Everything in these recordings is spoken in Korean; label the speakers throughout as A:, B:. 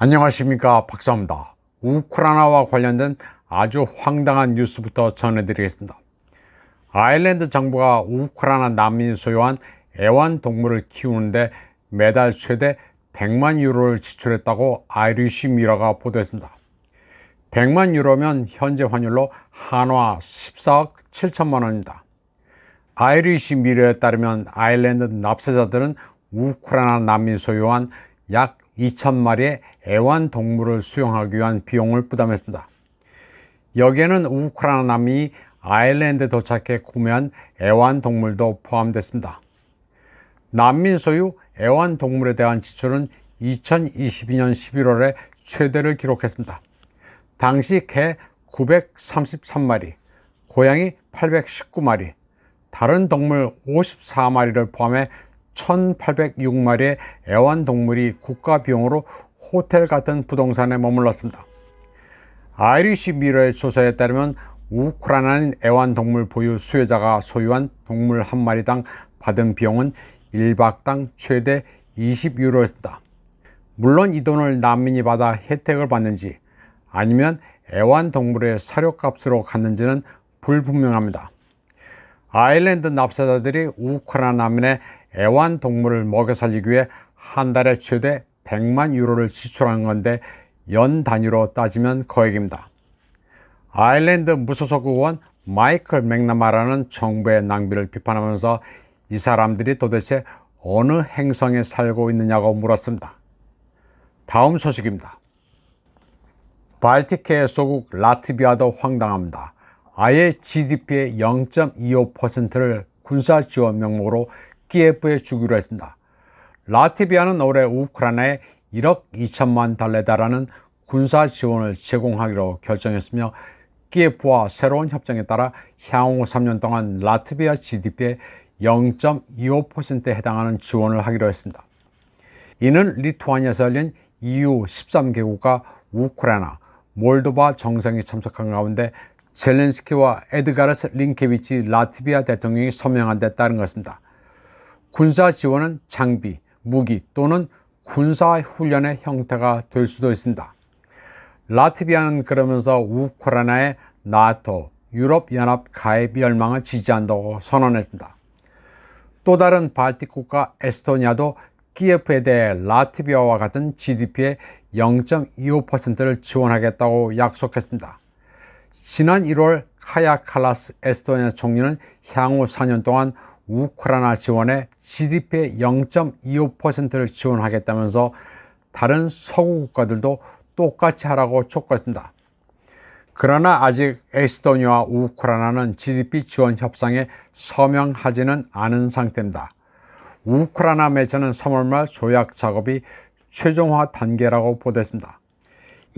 A: 안녕하십니까 박사입니다. 우크라이나와 관련된 아주 황당한 뉴스부터 전해드리겠습니다. 아일랜드 정부가 우크라이나 난민이 소유한 애완동물을 키우는데 매달 최대 100만 유로를 지출했다고 아이리쉬 미러가 보도했습니다. 100만 유로면 현재 환율로 한화 14억 7천만 원입니다. 아이리쉬 미러에 따르면 아일랜드 납세자들은 우크라이나 난민 소유한 약 2천 마리의 애완동물을 수용하기 위한 비용을 부담했습니다. 여기에는 우크라이나 난민이 아일랜드에 도착해 구매한 애완동물도 포함됐습니다. 난민 소유 애완동물에 대한 지출은 2022년 11월에 최대를 기록했습니다. 당시 개 933마리, 고양이 819마리, 다른 동물 54마리를 포함해 1,806마리의 애완동물이 국가 비용으로 호텔 같은 부동산에 머물렀습니다. 아이리시 미러의 조사에 따르면 우크라이나는 애완동물 보유 수요자가 소유한 동물 한 마리당 받은 비용은 1박당 최대 20유로였다. 물론 이 돈을 난민이 받아 혜택을 받는지 아니면 애완동물의 사료값으로 갔는지는 불분명합니다. 아일랜드 납세자들이 우크라이나 난민의 애완동물을 먹여 살리기 위해 한 달에 최대 100만 유로를 지출하는 건데 연 단위로 따지면 거액입니다. 아일랜드 무소속 의원 마이클 맥나마라는 정부의 낭비를 비판하면서 이 사람들이 도대체 어느 행성에 살고 있느냐고 물었습니다. 다음 소식입니다. 발티크의 소국 라트비아도 황당합니다. 아예 GDP의 0.25%를 군사 지원 명목으로 키예프에 주기로 했습니다. 라트비아는 올해 우크라이나에 1억 2천만 달러에 달하는 군사 지원을 제공하기로 결정했으며 키예프와 새로운 협정에 따라 향후 3년 동안 라트비아 GDP의 0.25%에 해당하는 지원을 하기로 했습니다. 이는 리투아니아에서 열린 EU 13개국과 우크라이나, 몰도바 정상이 참석한 가운데 젤렌스키와 에드가르스 링케비치 라트비아 대통령이 서명한 데 따른 것입니다. 군사 지원은 장비, 무기 또는 군사 훈련의 형태가 될 수도 있습니다. 라트비아는 그러면서 우크라이나의 나토, 유럽연합 가입 열망을 지지한다고 선언했습니다. 또 다른 발틱 국가 에스토니아도 키예프에 대해 라트비아와 같은 GDP의 0.25%를 지원하겠다고 약속했습니다. 지난 1월 카야 칼라스 에스토니아 총리는 향후 4년 동안 우크라이나 지원에 GDP의 0.25%를 지원하겠다면서 다른 서구 국가들도 똑같이 하라고 촉구했습니다. 그러나 아직 에스토니아와 우크라이나는 GDP 지원 협상에 서명하지는 않은 상태입니다. 우크라이나 매체는 3월 말 조약 작업이 최종화 단계라고 보도했습니다.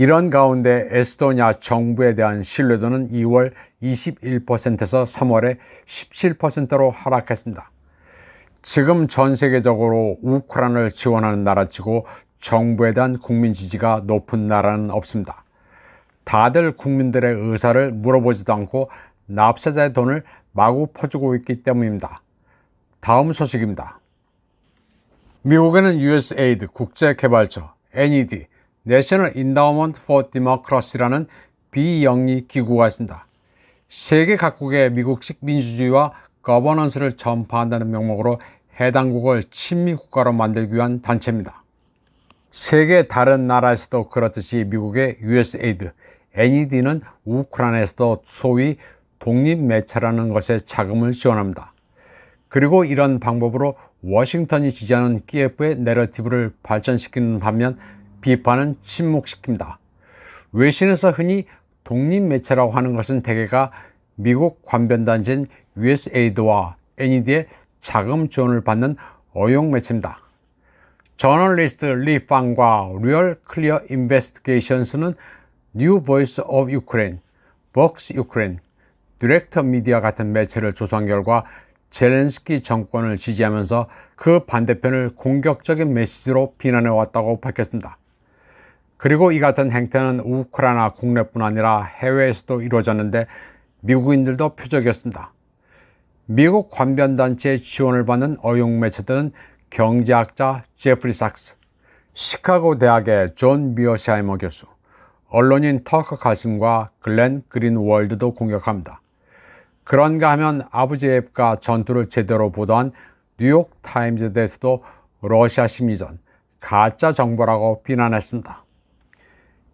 A: 이런 가운데 에스토니아 정부에 대한 신뢰도는 2월 21%에서 3월에 17%로 하락했습니다. 지금 전 세계적으로 우크라이나를 지원하는 나라치고 정부에 대한 국민 지지가 높은 나라는 없습니다. 다들 국민들의 의사를 물어보지도 않고 납세자의 돈을 마구 퍼주고 있기 때문입니다. 다음 소식입니다. 미국에는 USAID 국제개발처, NED, National Endowment for Democracy라는 비영리 기구가 있습니다. 세계 각국의 미국식 민주주의와 거버넌스를 전파한다는 명목으로 해당국을 친미 국가로 만들기 위한 단체입니다. 세계 다른 나라에서도 그렇듯이 미국의 USAID, NED는 우크라이나에서도 소위 독립매체라는 것에 자금을 지원합니다. 그리고 이런 방법으로 워싱턴이 지지하는 키예프의 내러티브를 발전시키는 반면 비판은 침묵시킵니다. 외신에서 흔히 독립매체라고 하는 것은 대개가 미국 관변단체인 USAID와 NED의 자금 지원을 받는 어용매체입니다. 저널리스트 리 판과 리얼 클리어 인베스티게이션스는 뉴 보이스 오브 유크레인, 복스 유크레인, 디렉터 미디어 같은 매체를 조사한 결과 젤렌스키 정권을 지지하면서 그 반대편을 공격적인 메시지로 비난해 왔다고 밝혔습니다. 그리고 이 같은 행태는 우크라이나 국내뿐 아니라 해외에서도 이루어졌는데 미국인들도 표적이었습니다. 미국 관변단체의 지원을 받는 어용 매체들은 경제학자 제프리 삭스, 시카고 대학의 존 미어샤이머 교수, 언론인 터커 칼슨과 글렌 그린월드도 공격합니다. 그런가 하면 앱과 전투를 제대로 보던 뉴욕 타임즈에 대해서도 러시아 심리전, 가짜 정보라고 비난했습니다.